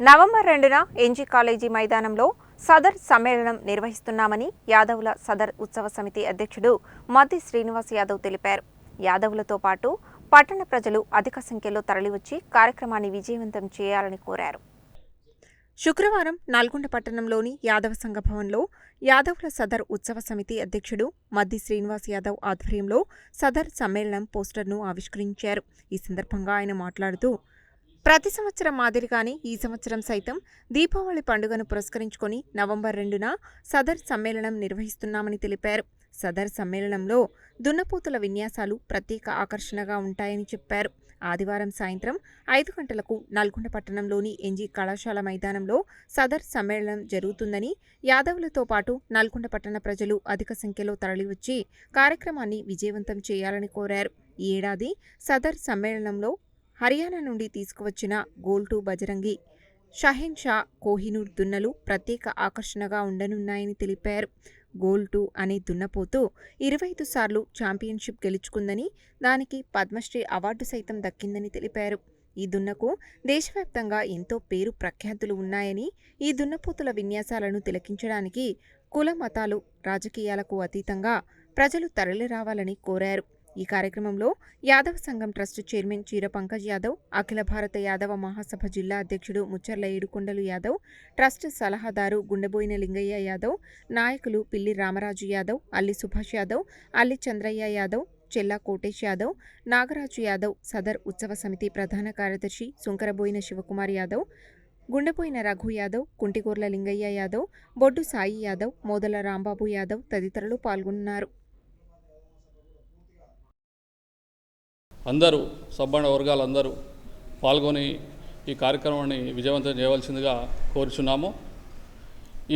November రెండున NG college మైదానంలో సదర్ సమ్మేళనం నిర్వహిస్తున్నామని యాదవుల సదర్ ఉత్సవ సమితి అధ్యక్షుడు మద్ది శ్రీనివాస్ యాదవ్ తెలిపారు. యాదవులతో పాటు పట్టణ ప్రజలు అధిక సంఖ్యలో తరలివచ్చి కార్యక్రమాన్ని విజయవంతం చేయాలని కోరారు. శుక్రవారం నల్గొండ పట్టణంలోని యాదవ సంఘ భవన్లో యాదవుల సదర్ ఉత్సవ సమితి అధ్యక్షుడు మద్ది శ్రీనివాస్ యాదవ్ ఆధ్వర్యంలో సదర్ సమ్మేళనం పోస్టర్ను ఆవిష్కరించారు. ఈ సందర్భంగా ఆయన మాట్లాడుతూ ప్రతి సంవత్సరం మాదిరిగానే ఈ సంవత్సరం సైతం దీపావళి పండుగను పురస్కరించుకొని నవంబర్ రెండున సదర్ సమ్మేళనం నిర్వహిస్తున్నామని తెలిపారు. సదర్ సమ్మేళనంలో దున్నపోతుల విన్యాసాలు ప్రత్యేక ఆకర్షణగా ఉంటాయని చెప్పారు. ఆదివారం సాయంత్రం ఐదు గంటలకు నల్గొండ పట్టణంలోని ఎన్జీ కళాశాల మైదానంలో సదర్ సమ్మేళనం జరుగుతుందని యాదవులతో పాటు నల్గొండ పట్టణ ప్రజలు అధిక సంఖ్యలో తరలివచ్చి కార్యక్రమాన్ని విజయవంతం చేయాలని కోరారు. ఈ ఏడాది సదర్ సమ్మేళనంలో హర్యానా నుండి తీసుకువచ్చిన గోల్టు బజరంగి షహెన్ షా కోహినూర్ దున్నలు ప్రత్యేక ఆకర్షణగా ఉండనున్నాయని తెలిపారు. గోల్టు అనే దున్నపోతూ ఇరవై ఐదు సార్లు ఛాంపియన్షిప్ గెలుచుకుందని దానికి పద్మశ్రీ అవార్డు సైతం దక్కిందని తెలిపారు. ఈ దున్నకు దేశవ్యాప్తంగా ఎంతో పేరు ప్రఖ్యాతులు ఉన్నాయని ఈ దున్నపోతుల విన్యాసాలను తిలకించడానికి కుల మతాలు రాజకీయాలకు అతీతంగా ప్రజలు తరలిరావాలని కోరారు. ఈ కార్యక్రమంలో యాదవ సంఘం ట్రస్ట్ చైర్మన్ చీర పంకజ్ యాదవ్ అఖిల భారత యాదవ మహాసభ జిల్లా అధ్యక్షుడు ముచ్చర్ల ఏడుకొండలు యాదవ్ ట్రస్ట్ సలహాదారు గుండెబోయిన లింగయ్య యాదవ్ నాయకులు పిల్లి రామరాజు యాదవ్ అల్లి సుభాష్ యాదవ్ అల్లి చంద్రయ్య యాదవ్ చెల్లా కోటేష్ యాదవ్ నాగరాజు యాదవ్ సదర్ ఉత్సవ సమితి ప్రధాన కార్యదర్శి సుంకరబోయిన శివకుమార్ యాదవ్ గుండెపోయిన రఘు యాదవ్ కుంటిగోర్ల లింగయ్య యాదవ్ బొడ్డు సాయి యాదవ్ మోదల రాంబాబు యాదవ్ తదితరులు పాల్గొన్నారు. అందరూ సబ్బండ వర్గాలందరూ పాల్గొని ఈ కార్యక్రమాన్ని విజయవంతం చేయవలసిందిగా కోరుచున్నాము.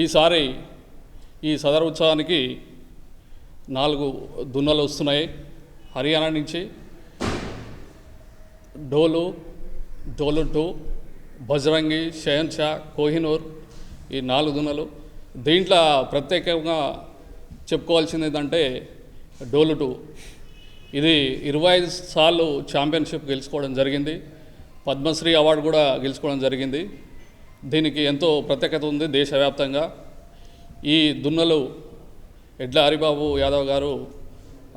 ఈసారి ఈ సదర్ ఉత్సవానికి నాలుగు దున్నలు వస్తున్నాయి. హర్యానా నుంచి డోలు డోలు టూ బజరంగి షయన్ షా కోహినూర్ ఈ నాలుగు దున్నలు. దీంట్లో ప్రత్యేకంగా చెప్పుకోవాల్సింది ఏంటంటే డోలు టూ ఇది ఇరవై ఐదు సార్లు ఛాంపియన్షిప్ గెలుచుకోవడం జరిగింది. పద్మశ్రీ అవార్డు కూడా గెలుచుకోవడం జరిగింది. దీనికి ఎంతో ప్రత్యేకత ఉంది దేశవ్యాప్తంగా. ఈ దున్నలు ఎడ్ల హరిబాబు యాదవ్ గారు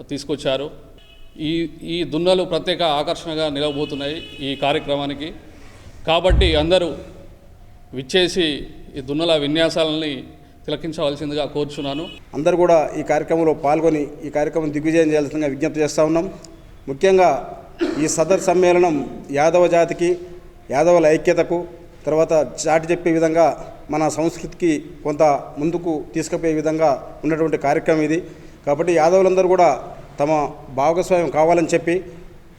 తీసుకొచ్చారు. ఈ ఈ దున్నలు ప్రత్యేక ఆకర్షణగా నిలవబోతున్నాయి ఈ కార్యక్రమానికి. కాబట్టి అందరూ విచ్చేసి ఈ దున్నల విన్యాసాలని తిలకించవలసిందిగా కోరుచున్నాను. అందరూ కూడా ఈ కార్యక్రమంలో పాల్గొని ఈ కార్యక్రమం దిగ్విజయం చేయాల్సిందిగా విజ్ఞప్తి చేస్తూ ఉన్నాం. ముఖ్యంగా ఈ సదర్ సమ్మేళనం యాదవ జాతికి యాదవుల ఐక్యతకు తర్వాత చాటి చెప్పే విధంగా మన సంస్కృతికి కొంత ముందుకు తీసుకుపోయే విధంగా ఉన్నటువంటి కార్యక్రమం ఇది. కాబట్టి యాదవులందరూ కూడా తమ భాగస్వామ్యం కావాలని చెప్పి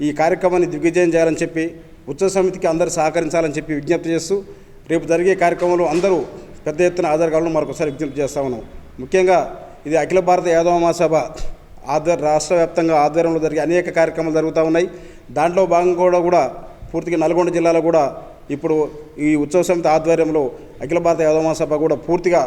ఈ కార్యక్రమాన్ని దిగ్విజయం చేయాలని చెప్పి ఉత్సవ సమితికి అందరూ సహకరించాలని చెప్పి విజ్ఞప్తి చేస్తూ రేపు జరిగే కార్యక్రమంలో అందరూ పెద్ద ఎత్తున ఆధారకాలను మరొకసారి విజ్ఞప్తి చేస్తా ఉన్నాం. ముఖ్యంగా ఇది అఖిల భారత యాదవ మహాసభ ఆధ్వర్ రాష్ట్ర వ్యాప్తంగా ఆధ్వర్యంలో జరిగే అనేక కార్యక్రమాలు జరుగుతూ ఉన్నాయి. దాంట్లో భాగంగా కూడా కూడా పూర్తిగా నల్గొండ జిల్లాలో కూడా ఇప్పుడు ఈ ఉత్సవ సమితి ఆధ్వర్యంలో అఖిల భారత యాదవ మహాసభ కూడా పూర్తిగా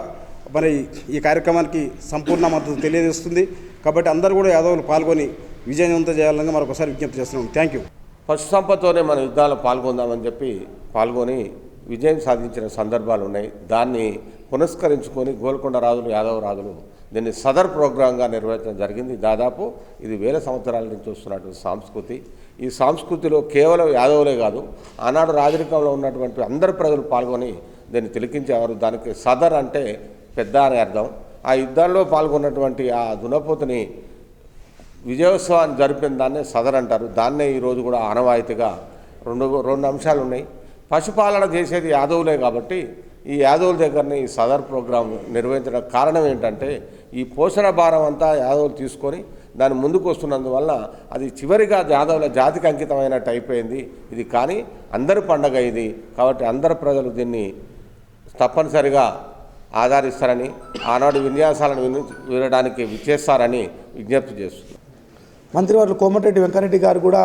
మరి ఈ కార్యక్రమానికి సంపూర్ణ మద్దతు తెలియజేస్తుంది. కాబట్టి అందరూ కూడా యాదవులు పాల్గొని విజయవంతం చేయాలని మరొకసారి విజ్ఞప్తి చేస్తున్నాం. Thank you. పశు సంపదతోనే మన యుద్ధాలు పాల్గొందామని చెప్పి పాల్గొని విజయం సాధించిన సందర్భాలు ఉన్నాయి. దాన్ని పునస్కరించుకొని గోల్కొండ రాజులు యాదవ రాజులు దీన్ని సదర్ ప్రోగ్రాంగా నిర్వహించడం జరిగింది. దాదాపు ఇది వేల సంవత్సరాల నుంచి వస్తున్నటువంటి సంస్కృతి. ఈ సంస్కృతిలో కేవలం యాదవులే కాదు ఆనాడు రాజరికంలో ఉన్నటువంటి అందరు ప్రజలు పాల్గొని దీన్ని తిలకించేవారు. దానికి సదర్ అంటే పెద్ద అని అర్థం. ఆ యుద్ధాల్లో పాల్గొన్నటువంటి ఆ దునపోతుని విజయోత్సవాన్ని జరిపిన దాన్నే సదర్ అంటారు. దాన్నే ఈరోజు కూడా ఆనవాయితీగా రెండు రెండు అంశాలు ఉన్నాయి. పశుపాలన చేసేది యాదవులే కాబట్టి ఈ యాదవుల దగ్గరనే ఈ సదర్ ప్రోగ్రాం నిర్వహించడం కారణం ఏంటంటే ఈ పోషణ భారం అంతా యాదవులు తీసుకొని దాని ముందుకు వస్తున్నందువల్ల అది చివరిగా యాదవుల జాతికి అంకితమైనట్టు అయిపోయింది. ఇది కానీ అందరి పండగ ఇది. కాబట్టి అందరు ప్రజలు దీన్ని తప్పనిసరిగా ఆధారిస్తారని ఆనాడు విన్యాసాలను విని వినడానికి విచ్చేస్తారని విజ్ఞప్తి చేస్తున్నారు మంత్రివర్లు కోమటిరెడ్డి వెంకరెడ్డి గారు కూడా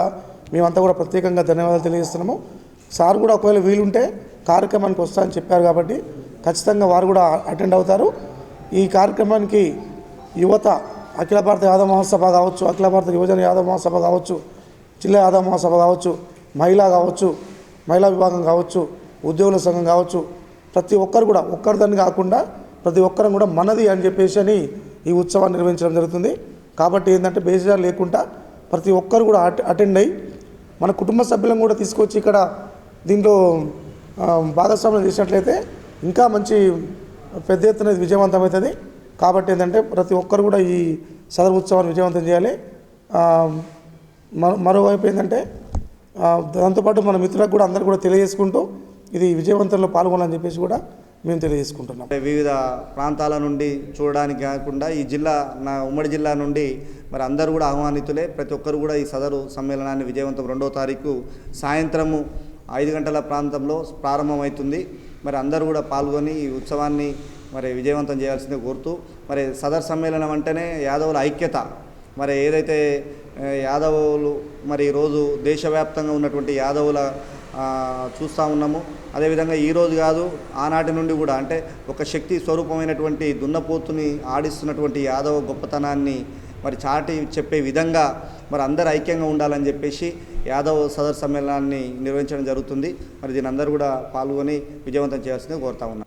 మేమంతా కూడా ప్రత్యేకంగా ధన్యవాదాలు తెలియజేస్తున్నాము. సార్ కూడా ఒకవేళ వీలుంటే కార్యక్రమానికి వస్తా అని చెప్పారు కాబట్టి ఖచ్చితంగా వారు కూడా అటెండ్ అవుతారు. ఈ కార్యక్రమానికి యువత అఖిల భారత యాదవ మహాసభ కావచ్చు అఖిల భారత యువజన యాదవ మహాసభ కావచ్చు జిల్లా యాదవ మహాసభ కావచ్చు మహిళ కావచ్చు మహిళా విభాగం కావచ్చు ఉద్యోగుల సంఘం కావచ్చు ప్రతి ఒక్కరు కూడా ఒక్కరిదాన్ని కాకుండా ప్రతి ఒక్కరం కూడా మనది అని చెప్పేసి అని ఈ ఉత్సవాన్ని నిర్వహించడం జరుగుతుంది. కాబట్టి ఏంటంటే బేసిజార్ లేకుండా ప్రతి ఒక్కరు కూడా అటెండ్ అయ్యి మన కుటుంబ సభ్యులను కూడా తీసుకొచ్చి ఇక్కడ దీంట్లో భాగస్వామ్యం చేసినట్లయితే ఇంకా మంచి పెద్ద ఎత్తున విజయవంతమవుతుంది. కాబట్టి ఏంటంటే ప్రతి ఒక్కరు కూడా ఈ సదరు ఉత్సవాన్ని విజయవంతం చేయాలి. మరో మరోవైపు ఏంటంటే దాంతోపాటు మన మిత్రులకు కూడా అందరూ కూడా తెలియజేసుకుంటూ ఇది విజయవంతంలో పాల్గొనాలని చెప్పేసి కూడా మేము తెలియజేసుకుంటున్నాం. అంటే వివిధ ప్రాంతాల నుండి చూడడానికి కాకుండా ఈ జిల్లా నా ఉమ్మడి జిల్లా నుండి మరి అందరూ కూడా ఆహ్వానితులే. ప్రతి ఒక్కరు కూడా ఈ సదరు సమ్మేళనాన్ని విజయవంతం రెండో తారీఖు సాయంత్రము ఐదు గంటల ప్రాంతంలో ప్రారంభమవుతుంది. మరి అందరూ కూడా పాల్గొని ఈ ఉత్సవాన్ని మరి విజయవంతం చేయాల్సిందే కోరుతూ మరి సదర్ సమ్మేళనం అంటేనే యాదవుల ఐక్యత. మరి ఏదైతే యాదవులు మరి ఈరోజు దేశవ్యాప్తంగా ఉన్నటువంటి యాదవుల చూస్తూ ఉన్నాము. అదేవిధంగా ఈరోజు కాదు ఆనాటి నుండి కూడా అంటే ఒక శక్తి స్వరూపమైనటువంటి దున్నపోతుని ఆడిస్తున్నటువంటి యాదవ గొప్పతనాన్ని మరి చాటి చెప్పే విధంగా మరి అందరు ఐక్యంగా ఉండాలని చెప్పేసి యాదవ్ సదర్ సమ్మేళనాన్ని నిర్వహించడం జరుగుతుంది. మరి దీని అందరూ కూడా పాల్గొని విజయవంతం చేయాల్సిందిగా కోరుతా ఉన్నాను